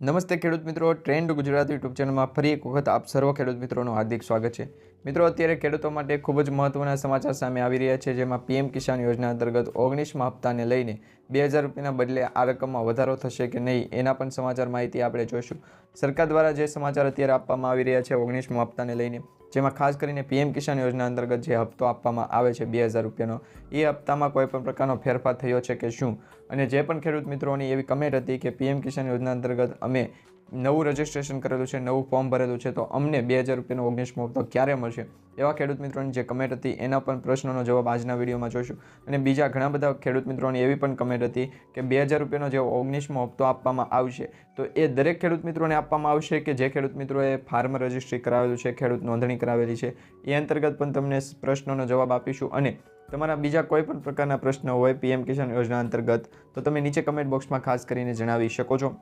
નમસ્તે ખેડૂત મિત્રો, ટ્રેન્ડ ગુજરાત યુટ્યુબ ચેનલમાં ફરી એક વખત આપ સર્વ ખેડૂત મિત્રોનું હાર્દિક સ્વાગત છે. મિત્રો, અત્યારે ખેડૂતો માટે ખૂબ જ મહત્ત્વના સમાચાર સામે આવી રહ્યા છે, જેમાં પીએમ કિસાન યોજના અંતર્ગત ઓગણીસમાં હપ્તાને લઈને બે હજાર રૂપિયાના બદલે આ રકમમાં વધારો થશે કે નહીં, એના પણ સમાચાર માહિતી આપણે જોઈશું. સરકાર દ્વારા જે સમાચાર અત્યારે આપવામાં આવી રહ્યા છે, ઓગણીસમાં હપ્તાને લઈને જેમાં ખાસ કરીને પીએમ કિસાન યોજના અંતર્ગત જે હપ્તો આપવામાં આવે છે, બે હજાર રૂપિયાનો, એ હપ્તામાં કોઈ પણ પ્રકારનો ફેરફાર થયો છે કે શું? અને જે પણ ખેડૂત મિત્રોની એવી કમેન્ટ હતી કે પીએમ કિસાન યોજના અંતર્ગત અમે નવું રજિસ્ટ્રેશન કરેલું છે, નવું ફોર્મ ભરેલું છે, તો અમને બે હજાર રૂપિયાનો ઓગણીસમો હપ્તો ક્યારે મળશે? એવા ખેડૂત મિત્રોની જે કમેન્ટ હતી, એના પણ પ્રશ્નોનો જવાબ આજના વિડીયોમાં જોઈશું. અને બીજા ઘણા બધા ખેડૂત મિત્રોની એવી પણ કમેન્ટ હતી કે બે હજાર રૂપિયાનો જે ઓગણીસમો હપ્તો આપવામાં આવશે, તો એ દરેક ખેડૂત મિત્રોને આપવામાં આવશે કે જે ખેડૂત મિત્રોએ ફાર્મ રજિસ્ટ્રી કરાવેલું છે, ખેડૂત નોંધણી કરાવેલી છે, એ અંતર્ગત પણ તમને પ્રશ્નોનો જવાબ આપીશું. અને તમારા બીજા કોઈ પણ પ્રકારના પ્રશ્ન હોય પીએમ કિસાન યોજના અંતર્ગત, તો તમે નીચે કમેન્ટ બોક્સમાં ખાસ કરીને જણાવી શકો છો.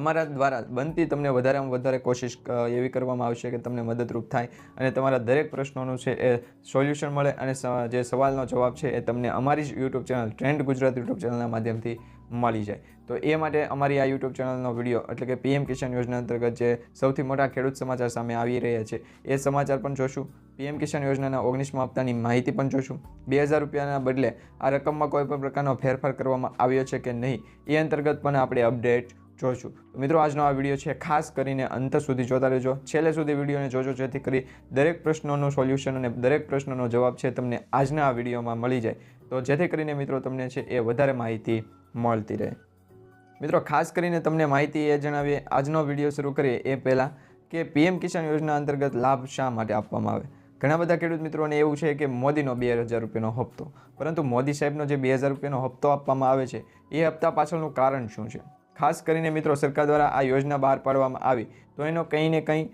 અમારા દ્વારા બનતી તમને વધારેમાં વધારે કોશિશ એવી કરવામાં આવશે કે તમને મદદરૂપ થાય. અને તમારા દરેક પ્રશ્નોનું છે એ સોલ્યુશન મળે અને જે સવાલનો જવાબ છે એ તમને અમારી જ YouTube channel, trend Gujarat YouTube ચેનલના માધ્યમથી મળી જાય. તો એ માટે અમારી આ યુટ્યુબ ચેનલનો વીડિયો એટલે કે પીએમ કિસાન યોજના અંતર્ગત જે સૌથી મોટા ખેડૂત સમાચાર સામે આવી રહ્યા છે, એ સમાચાર પણ જોશું. પીએમ કિસાન યોજનાના ઓગણીસમાં હપ્તાની માહિતી પણ જોશું. બે હજાર રૂપિયાના બદલે આ રકમમાં કોઈ પણ પ્રકારનો ફેરફાર કરવામાં આવ્યો છે કે નહીં, એ અંતર્ગત પણ આપણે અપડેટ જોઈશું. તો મિત્રો, આજનો આ વીડિયો છે ખાસ કરીને અંત સુધી જોતા રહેજો. છેલ્લે સુધી વિડીયોને જોજો, જેથી કરી દરેક પ્રશ્નોનું સોલ્યુશન અને દરેક પ્રશ્નનો જવાબ છે તમને આજના આ વિડીયોમાં મળી જાય. તો જેથી કરીને મિત્રો, તમને છે એ વધારે માહિતી મળતી રહે. મિત્રો, ખાસ કરીને તમને માહિતી એ જણાવીએ, આજનો વીડિયો શરૂ કરીએ એ પહેલાં કે પીએમ કિસાન યોજના અંતર્ગત લાભ શા માટે આપવામાં આવે? ઘણા બધા ખેડૂત મિત્રોને એવું છે કે મોદીનો બે હજાર રૂપિયાનો હપ્તો. પરંતુ મોદી સાહેબનો જે બે હજાર રૂપિયાનો હપ્તો આપવામાં આવે છે, એ હપ્તા પાછળનું કારણ શું છે? ખાસ કરીને મિત્રો સરકાર દ્વારા આ યોજના બહાર પાડવામાં આવી, તો એનો કંઈ ને કંઈ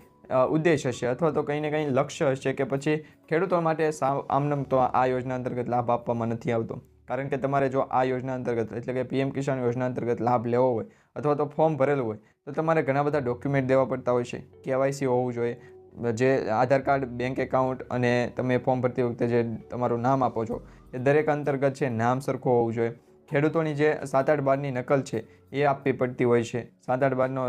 ઉદ્દેશ હશે અથવા તો કંઈ ને કંઈ લક્ષ્ય હશે કે પછી ખેડૂતો માટે આમનમ તો આ યોજના અંતર્ગત લાભ આપવામાં નથી આવતો. કારણ કે તમારે જો આ યોજના અંતર્ગત એટલે કે પીએમ કિસાન યોજના અંતર્ગત લાભ લેવો હોય અથવા તો ફોર્મ ભરેલું હોય, તો તમારે ઘણા બધા ડોક્યુમેન્ટ દેવા પડતા હોય છે. કેવાયસી હોવું જોઈએ. જે આધાર કાર્ડ, બેંક એકાઉન્ટ અને તમે ફોર્મ ભરતી વખતે જે તમારું નામ આપો છો, એ દરેક અંતર્ગત છે, નામ સરખું હોવું જોઈએ. ખેડૂતોની જે સાત આઠ બારની નકલ છે, એ આપવી પડતી હોય છે. સાત આઠ બારનો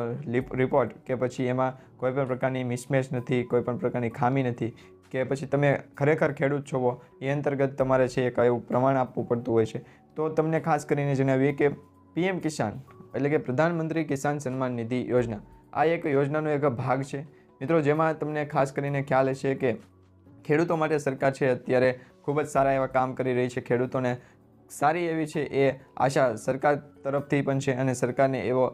રિપોર્ટ કે પછી એમાં કોઈપણ પ્રકારની મિસમેચ નથી કોઈ પણ પ્રકારની ખામી નથી, કે પછી તમે ખરેખર ખેડૂત છો, એ અંતર્ગત તમારે છે એક એવું પ્રમાણ આપવું પડતું હોય છે. તો તમને ખાસ કરીને જણાવીએ કે પીએમ કિસાન, એટલે કે પ્રધાનમંત્રી કિસાન સન્માન નિધિ યોજના, આ એક યોજનાનો એક ભાગ છે. મિત્રો, જેમાં તમને ખાસ કરીને ખ્યાલ હશે કે ખેડૂતો માટે સરકાર છે, અત્યારે ખૂબ જ સારા એવા કામ કરી રહી છે ખેડૂતોને. સારી એવી છે એ આશા સરકાર તરફથી પણ છે અને સરકારને એવો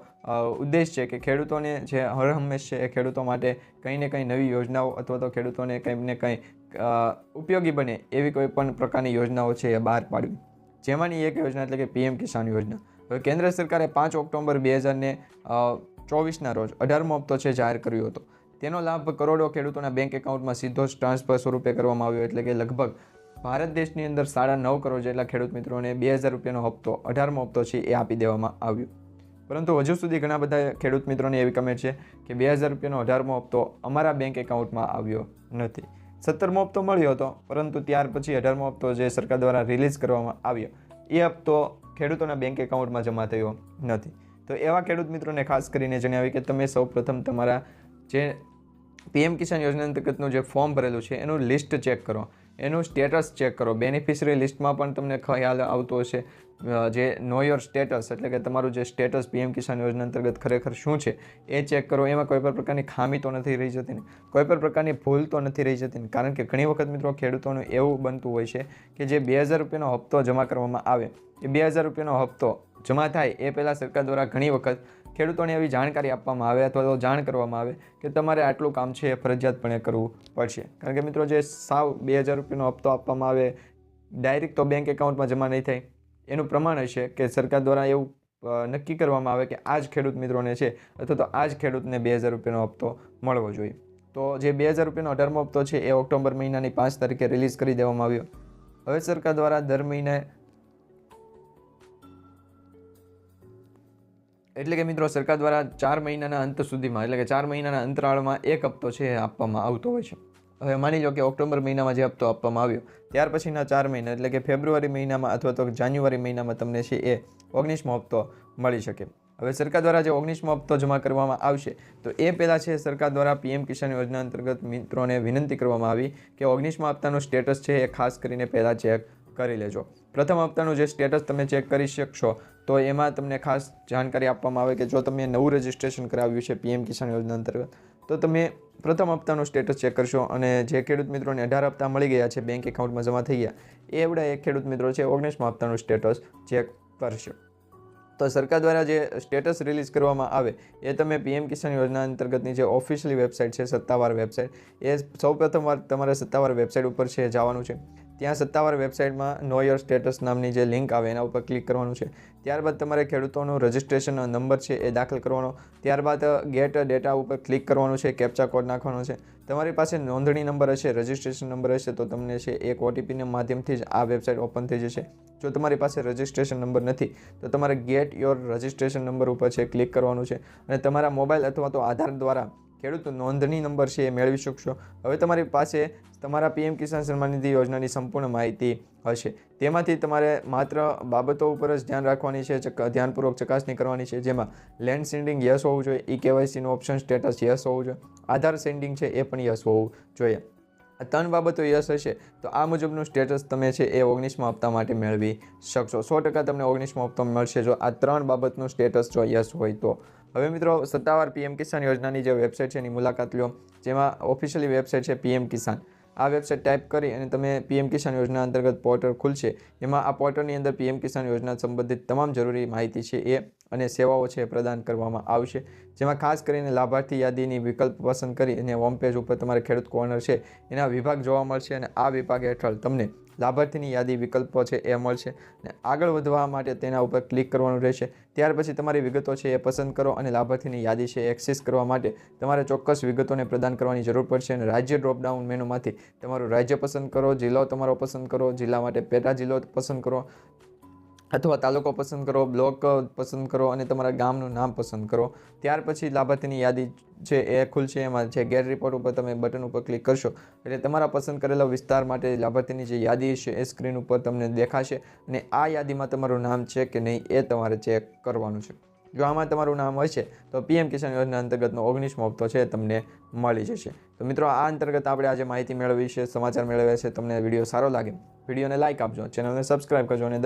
ઉદ્દેશ છે કે ખેડૂતોને જે હર હંમેશ છે એ ખેડૂતો માટે કંઈ ને કંઈ નવી યોજનાઓ અથવા તો ખેડૂતોને કંઈ ને કંઈ ઉપયોગી બને એવી કોઈ પણ પ્રકારની યોજનાઓ છે એ બહાર પાડવી. જેમાંની એક યોજના એટલે કે પીએમ કિસાન યોજના. હવે કેન્દ્ર સરકારે પાંચ ઓક્ટોબર બે હજારને ચોવીસના રોજ અઢારમો હપ્તો છે જાહેર કર્યો હતો. તેનો લાભ કરોડો ખેડૂતોના બેંક એકાઉન્ટમાં સીધો જ ટ્રાન્સફર સ્વરૂપે કરવામાં આવ્યો એટલે કે લગભગ ભારત દેશની અંદર સાડા નવ કરોડ જેટલા ખેડૂત મિત્રોને બે હજાર રૂપિયાનો હપ્તો, અઢારમો હપ્તો છે એ આપી દેવામાં આવ્યો. પરંતુ હજુ સુધી ઘણા બધા ખેડૂત મિત્રોને એવી કમેન્ટ છે કે બે હજાર રૂપિયાનો અઢારમો હપ્તો અમારા બેંક એકાઉન્ટમાં આવ્યો નથી. સત્તરમો હપ્તો મળ્યો હતો, પરંતુ ત્યાર પછી અઢારમો હપ્તો જે સરકાર દ્વારા રિલીઝ કરવામાં આવ્યો, એ હપ્તો ખેડૂતોના બેંક એકાઉન્ટમાં જમા થયો નથી. તો એવા ખેડૂત મિત્રોને ખાસ કરીને જણાવી કે તમે સૌપ્રથમ તમારા જે પીએમ કિસાન યોજના અંતર્ગતનું જે ફોર્મ ભરેલું છે, એનું લિસ્ટ ચેક કરો. એનું સ્ટેટસ ચેક કરો. બેનિફિશરી લિસ્ટમાં પણ તમને ખ્યાલ આવતો હશે. જે નો યોર સ્ટેટસ એટલે કે તમારું જે સ્ટેટસ પીએમ કિસાન યોજના અંતર્ગત ખરેખર શું છે, એ ચેક કરો. એમાં કોઈ પણ પ્રકારની ખામી તો નથી રહી જતી ને, કોઈ પણ પ્રકારની ભૂલ તો નથી રહી જતી કારણ કે ઘણી વખત મિત્રો ખેડૂતોનું એવું બનતું હોય છે કે જે બે હજાર રૂપિયાનો હપ્તો જમા કરવામાં આવે. એ બે હજાર રૂપિયાનો હપ્તો જમા થાય એ પહેલાં સરકાર દ્વારા ઘણી વખત ખેડૂતોને એવી જાણકારી આપવામાં આવે અથવા તો જાણ કરવામાં આવે કે તમારે આટલું કામ છે એ ફરજિયાતપણે કરવું પડશે. કારણ કે મિત્રો જે સાવ બે હજાર રૂપિયાનો હપ્તો આપવામાં આવે, ડાયરેક્ટ તો બેંક એકાઉન્ટમાં જમા નહીં થાય. એનું પ્રમાણ હશે કે સરકાર દ્વારા એવું નક્કી કરવામાં આવે કે આ જ ખેડૂત મિત્રોને છે અથવા તો આ જ ખેડૂતને બે હજાર રૂપિયાનો હપ્તો મળવો જોઈએ. તો જે બે હજાર રૂપિયાનો અઢારમો હપ્તો છે એ ઓક્ટોબર મહિનાની પાંચ તારીખે રિલીઝ કરી દેવામાં આવ્યો. હવે સરકાર દ્વારા દર મહિને એટલે કે મિત્રો સરકાર દ્વારા ચાર મહિનાના અંત સુધીમાં, એટલે કે ચાર મહિનાના અંતરાળમાં એક હપ્તો છે આપવામાં આવતો હોય છે. હવે માની લો કે ઓક્ટોબર મહિનામાં જે હપ્તો આપવામાં આવ્યો, ત્યાર પછીના ચાર મહિના, એટલે કે ફેબ્રુઆરી મહિનામાં અથવા તો જાન્યુઆરી મહિનામાં તમને છે એ ઓગણીસમો હપ્તો મળી શકે. હવે સરકાર દ્વારા જે ઓગણીસમો હપ્તો જમા કરવામાં આવશે, તો એ પહેલાં છે સરકાર દ્વારા પીએમ કિસાન યોજના અંતર્ગત મિત્રોને વિનંતી કરવામાં આવી કે ઓગણીસમા હપ્તાનું સ્ટેટસ છે એ ખાસ કરીને પહેલાં ચેક કરી લેજો. પ્રથમ હપ્તાનું જે સ્ટેટસ તમે ચેક કરી શકશો, તો એમાં તમને ખાસ જાણકારી આપવામાં આવે કે જો તમે નવું રજિસ્ટ્રેશન કરાવ્યું છે પીએમ કિસાન યોજના અંતર્ગત, તો તમે પ્રથમ હપ્તાનું સ્ટેટસ ચેક કરશો અને જે ખેડૂત મિત્રોને અઢાર હપ્તા મળી ગયા છે બેંક એકાઉન્ટમાં જમા થઈ ગયા એવડા એક ખેડૂત મિત્રો છે ઓગણીસમા હપ્તાનું સ્ટેટસ ચેક કરશો. તો સરકાર દ્વારા જે સ્ટેટસ રિલીઝ કરવામાં આવે, એ તમે પીએમ કિસાન યોજના અંતર્ગતની જે ઓફિશિયલી વેબસાઇટ છે, સત્તાવાર વેબસાઇટ એ સૌ વાર તમારે સત્તાવાર વેબસાઇટ ઉપર છે જવાનું છે. ત્યાં સત્તાવાર વેબસાઇટમાં નો યોર સ્ટેટસ નામની જે લિંક આવે એના ઉપર ક્લિક કરવાનું છે. ત્યારબાદ તમારે ખેડૂતોનો રજિસ્ટ્રેશન નંબર છે એ દાખલ કરવાનો. ત્યારબાદ ગેટ ડેટા ઉપર ક્લિક કરવાનું છે કેપ્ચા કોડ નાખવાનો છે. તમારી પાસે નોંધણી નંબર હશે રજિસ્ટ્રેશન નંબર હશે, તો તમને છે એક ઓટીપીના માધ્યમથી જ આ વેબસાઇટ ઓપન થઈ જશે. જો તમારી પાસે રજિસ્ટ્રેશન નંબર નથી, તો તમારે ગેટ યોર રજિસ્ટ્રેશન નંબર ઉપર છે ક્લિક કરવાનું છે. અને તમારા મોબાઈલ અથવા તો આધાર દ્વારા ખેડૂત નોંધણી નંબર છે એ મેળવી શકશો. હવે તમારી પાસે તમારા પીએમ કિસાન સન્માન નિધિ યોજનાની સંપૂર્ણ માહિતી હશે. તેમાંથી તમારે માત્ર બાબતો ઉપર જ ધ્યાન રાખવાની છે ધ્યાનપૂર્વક ચકાસણી કરવાની છે. જેમાં લેન્ડ સેન્ડિંગ યસ હોવું જોઈએ, ઈ કેવાયસીનું ઓપ્શન, સ્ટેટસ યસ હોવું જોઈએ, આધાર સેન્ડિંગ છે એ પણ યસ હોવું જોઈએ. આ ત્રણ બાબતો યસ હશે, તો આ મુજબનું સ્ટેટસ તમે છે એ ઓગણીસમાં હપ્તા માટે મેળવી શકશો. સો ટકા તમને ઓગણીસમાં હપ્તો મળશે. જો આ ત્રણ બાબતનું સ્ટેટસ જો યસ હોય તો. હવે મિત્રો, સત્તાવાર પીએમ કિસાન યોજનાની જે વેબસાઇટ છે, એની મુલાકાત લો. જેમાં ઓફિશિયલી વેબસાઇટ છે પીએમ કિસાન. આ વેબસાઇટ ટાઈપ કરી અને તમે પીએમ કિસાન યોજના અંતર્ગત પોર્ટલ ખુલશે. એમાં આ પોર્ટલની અંદર પીએમ કિસાન યોજના સંબંધિત તમામ જરૂરી માહિતી છે એ અને સેવાઓ છે પ્રદાન કરવામાં આવશે. જેમાં ખાસ કરીને લાભાર્થી યાદીની વિકલ્પ પસંદ કરી અને હોમ પેજ ઉપર તમારે ખેડૂત કોર્નર છે, એના વિભાગ જોવા મળશે અને આ વિભાગ હેઠળ તમને લાભાર્થીની યાદી વિકલ્પો છે એ મળશે અને આગળ વધવા માટે તેના ઉપર ક્લિક કરવાનું રહેશે. ત્યાર પછી તમારી વિગતો છે એ પસંદ કરો અને લાભાર્થીની યાદી છે એક્સેસ કરવા માટે તમારે ચોક્કસ વિગતોને પ્રદાન કરવાની જરૂર પડશે અને રાજ્ય ડ્રોપડાઉન મેનુમાંથી તમારું રાજ્ય પસંદ કરો, જિલ્લો તમારો પસંદ કરો, જિલ્લા માટે પેટા જિલ્લો પસંદ કરો. અથવા તાલુકો પસંદ કરો, બ્લોક પસંદ કરો અને તમારા ગામનું નામ પસંદ કરો. ત્યાર પછી લાભાર્થીની યાદી છે એ ખુલશે એમાં છે ગેર રિપોર્ટ ઉપર તમે બટન ઉપર ક્લિક કરશો, એટલે તમારા પસંદ કરેલા વિસ્તાર માટે લાભાર્થીની જે યાદી છે, એ સ્ક્રીન ઉપર તમને દેખાશે અને આ યાદીમાં તમારું નામ છે કે નહીં એ તમારે ચેક કરવાનું છે. જો આમાં તમારું નામ હશે તો પીએમ કિસાન યોજના અંતર્ગતનો ઓગણીસમો હપ્તો છે તમને મળી જશે. તો મિત્રો, આ અંતર્ગત આપણે આજે માહિતી મેળવી છે, સમાચાર મેળવ્યા છે, તમને વીડિયો સારો લાગે વિડીયોને લાઇક આપજો. ચેનલને સબસ્ક્રાઇબ કરજો અને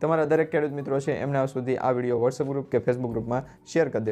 તમારા દરેક ખેડૂત મિત્રો છે, એમના સુધી આ વીડિયો વોટ્સઅપ ગ્રુપ કે ફેસબુક ગ્રુપમાં શેર કરી